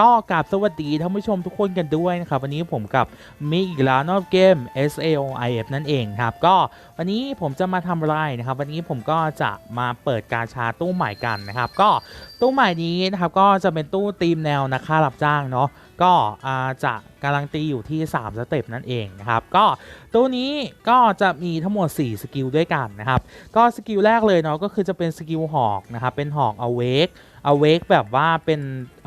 ก็กราบสวัสดีท่านผู้ชมทุกคนกันด้วยนะครับ วันนี้ผมกับมิอีกแล้วนอกเกม SAOIF นั่นเองครับ ก็วันนี้ผมจะมาทำไรนะครับ วันนี้ผมก็จะมาเปิดการชาตู้ใหม่กันนะครับ ก็ตู้ใหม่นี้นะครับก็จะเป็นตู้ตีมแนวนักฆ่ารับจ้างเนาะ ก็จะการันตีอยู่ที่ 3 สเต็ปนั่นเองนะครับก็ตู้นี้ก็จะมีทั้งหมด 4 สกิลด้วยกันนะครับก็สกิลแรกเลยเนาะก็คือจะเป็นสกิลหอกนะครับเป็นหอก awake awake แบบว่าเป็น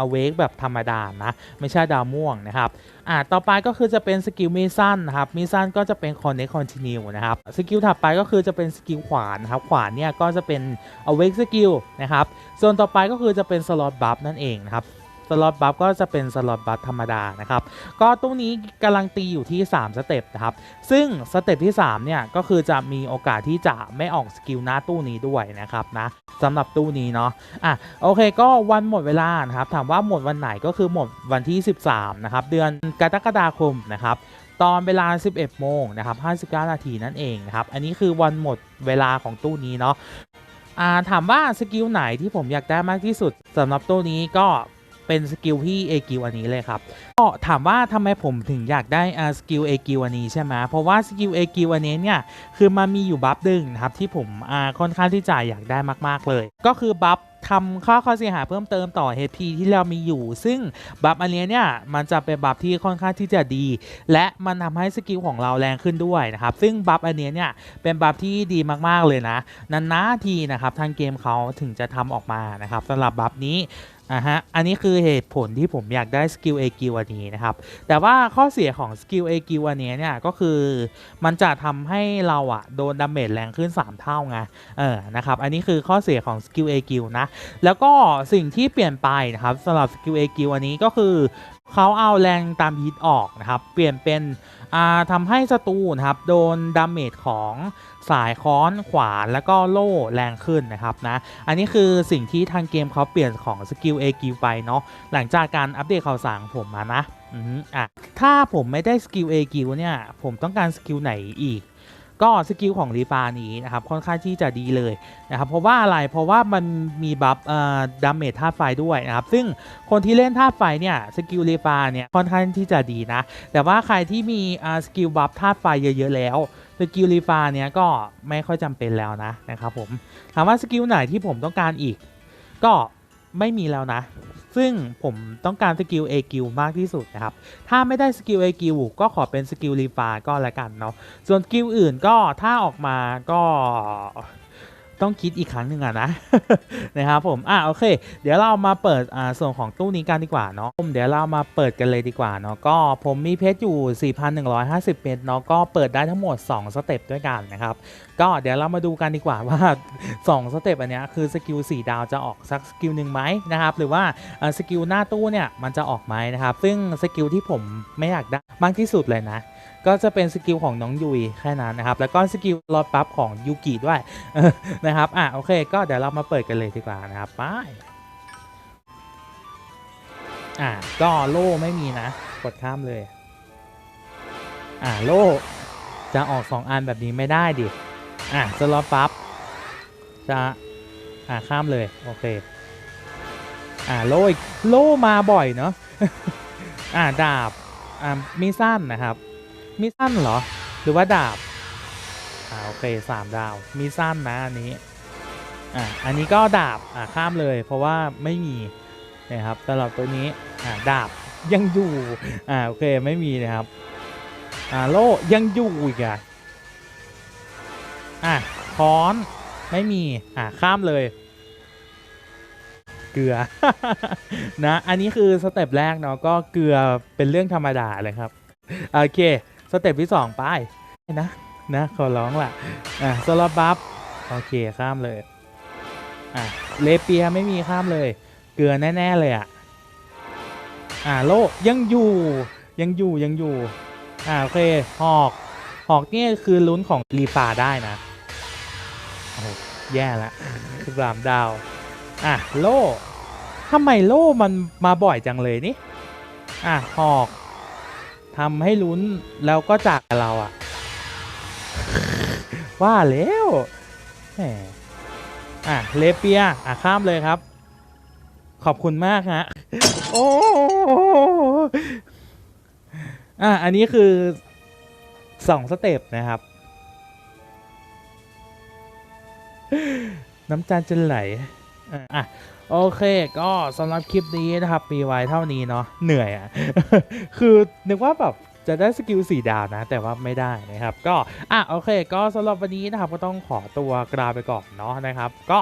awake แบบธรรมดานะไม่ใช่ดาวม่วงนะครับอ่าต่อไปก็คือจะเป็นสกิลมีสั้นนะครับมีสั้นก็จะเป็น connect continue นะครับสกิลถัดไปก็คือจะเป็นสกิลขวานนะครับขวานเนี่ยก็จะเป็น awake skill นะครับส่วนต่อไปก็คือจะเป็น slot buff นั่นเองนะครับ สล็อตบัฟก็จะเป็นสล็อตบัฟธรรมดานะครับ ก็ตู้นี้กำลังตีอยู่ที่ 3 สเต็ปนะครับ ซึ่งสเต็ปที่ 3 เนี่ย ก็คือจะมีโอกาสที่จะไม่ออกสกิลหน้าตู้นี้ด้วยนะครับนะสำหรับตู้นี้เนาะ อะโอเคก็วันหมดเวลานะครับ ถามว่าหมดวันไหนก็คือหมดวันที่ 13 นะครับ เดือนกรกฎาคมนะครับตอนเวลา 11 โมงนะครับ59 นาทีนั่นเองนะครับ อันนี้คือวันหมดเวลาของตู้นี้เนาะถามว่าสกิลไหนที่ผมอยากได้มากที่สุดสำหรับตู้นี้ก็ เป็นสกิลที่เอกิวอันนี้เลยครับก็ถามว่าทำไมผมถึงอยากได้อ่าสกิลเอกิวอันนี้ใช่ไหมเพราะว่าสกิลเอกิวอันนี้เนี่ยคือมันมีอยู่บัฟดึงนะครับที่ผมอ่าค่อนข้างที่จะอยากได้มาก ๆเลย ก็คือบัฟทำค่าควาเสียหายเพิ่มเติมต่อ HP ที่เรามีอยู่ ซึ่งบัฟอันนี้เนี่ยมันจะเป็นบัฟที่ค่อนข้างที่จะดี และมันทำให้สกิลของเราแรงขึ้นด้วยนะครับ ซึ่งบัฟอันนี้เนี่ยเป็นบัฟที่ดีมากๆเลยนะนานๆทีนะครับทางเกมเขาถึงจะทำออกมานะครับสำหรับบัฟนี้ อะฮะ อันนี้คือเหตุผลที่ผมอยากได้สกิล AQ อันนี้นะครับ แต่ว่าข้อเสียของสกิล AQ อันนี้เนี่ยก็คือมันจะทำให้เราอะโดนดาเมจแรงขึ้น 3 เท่าไง เออ นะครับ อันนี้คือข้อเสียของสกิลเอคิวนะ แล้วก็สิ่งที่เปลี่ยนไปนะครับสำหรับสกิล AQ อันนี้ก็คือ เขาเอาแรงตามฮิตออกนะครับ เปลี่ยนเป็นอ่าทำให้ศัตรูนะครับโดนดาเมจของสายค้อนขวานแล้วก็โล่แรงขึ้นนะครับนะ อันนี้คือสิ่งที่ทางเกมเขาเปลี่ยนของสกิล AQ ไปเนาะหลังจากการอัปเดตข่าวสารผมมานะอะถ้าผมไม่ได้สกิล AQ เนี่ยผมต้องการสกิลไหนอีก ก็สกิลของรีฟานี้นะครับค่อนข้างที่จะดีเลยนะครับเพราะว่าอะไรเพราะว่ามันมีบัฟเอ่อดาเมจธาตุไฟด้วยนะครับซึ่งคนที่เล่นธาตุไฟเนี่ยสกิลรีฟาเนี่ยค่อนข้างที่จะดีนะ แต่ว่าใครที่มีอ่าสกิลบัฟธาตุไฟเยอะ ๆ แล้วสกิลรีฟาเนี่ยก็ไม่ค่อยจำเป็นแล้วนะนะครับผมถามว่าสกิลไหนที่ผมต้องการอีก ก็ไม่มีแล้วนะ ซึ่งผมต้องการสกิล AQ มากที่สุดนะครับ ถ้าไม่ได้สกิล AQ ก็ขอเป็นสกิลรีฟาก็แล้วกันเนาะ ส่วนสกิลอื่นก็ถ้าออกมาก็ ต้องคิดอีกครั้งหนึ่งอะนะนะครับผมอะโอเค เดี๋ยวเรามาเปิดอ่าส่วนของตู้นี้กันดีกว่าเนาะผมเดี๋ยวเรามาเปิดกันเลยดีกว่าเนาะก็ผมมีเพชรอยู่ 4,150 เพชรเนาะก็เปิดได้ทั้งหมด 2 สเต็ปด้วยกันนะครับก็เดี๋ยวเรามาดูกันดีกว่าว่า 2 สเต็ปอันเนี้ยคือสกิล4ดาวจะออกสักสกิลหนึ่งไหมนะครับหรือว่าสกิลหน้าตู้เนี่ยมันจะออกไหมนะครับซึ่งสกิลที่ผมไม่อยากได้มากที่สุดเลยนะ ก็จะเป็นสกิลของน้องยุยแค่นั้นนะครับ แล้วก็สกิลลดปั๊บของยูกิด้วยนะครับ อะโอเค ก็เดี๋ยวเรามาเปิดกันเลยดีกว่านะครับไปอะก็โล่ไม่มีนะ กดข้ามเลย อะโล่จะออก2อันแบบนี้ไม่ได้ดิอะสล็อตปั๊บจะอะข้ามเลยโอเคอะโล่โล่มาบ่อยเนาะอะดาบอะมีสั้นนะครับ มีสั้นเหรอ หรือว่าดาบ อ่าโอเคสามดาว มีสั้นนะอันนี้ อ่าอันนี้ก็ดาบ อ่าข้ามเลย เพราะว่าไม่มีนะครับสำหรับตัวนี้ อ่าดาบยังอยู่ อ่าโอเคไม่มีนะครับ อ่าโล่ยังอยู่อีกอะ อะค้อนไม่มี อ่าข้ามเลยเกลือนะ อันนี้คือสเต็ปแรกเนาะก็เกลือเป็นเรื่องธรรมดาเลยครับ โอเค สเต็ปที่สองไปนะนะขอร้องล่ะอะสลับบัฟโอเคข้ามเลยอะเลเปียไม่มีข้ามเลย เกลือแน่ ๆ เลยอะอะโลยังอยู่ยังอยู่ยังอยู่อะโอเคหอกหอกเนี่ยคือลุ้นของรีฟาได้นะโอ้แย่ละสิบามดาวอะโลทำไมโลมันมาบ่อยจังเลยนี่อะหอก ทำให้ลุ้นแล้วก็จากเราอะว่าแล้วแหมอะเลเปียอะข้ามเลยครับ ขอบคุณมากฮะโอ้อะอันนี้คือสองสเต็ปนะครับ น้ำตาจะไหล อะโอเคก็สำหรับคลิปนี้นะครับมีไว้เท่านี้เนาะเหนื่อยอะ คือนึกว่าแบบจะได้สกิลสี่ดาวนะ แต่ว่าไม่ได้นะครับ ก็อะโอเค ก็สำหรับวันนี้นะครับก็ต้องขอตัวกราไปก่อนเนาะนะครับ ก็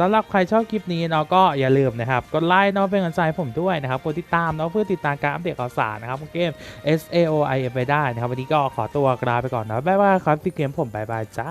สำหรับใครชอบคลิปนี้เนาะก็อย่าลืมนะครับกดไลค์เนาะเป็นกำลังใจผมด้วยนะครับกดติดตามเนาะเพื่อติดตามการอัปเดตข่าวสารนะครับของเกม S A O I F ไปได้นะครับวันนี้ก็ขอตัวกราไปก่อนเนาะบ๊ายบายครับที่เกมผมบ๊ายบายจ้า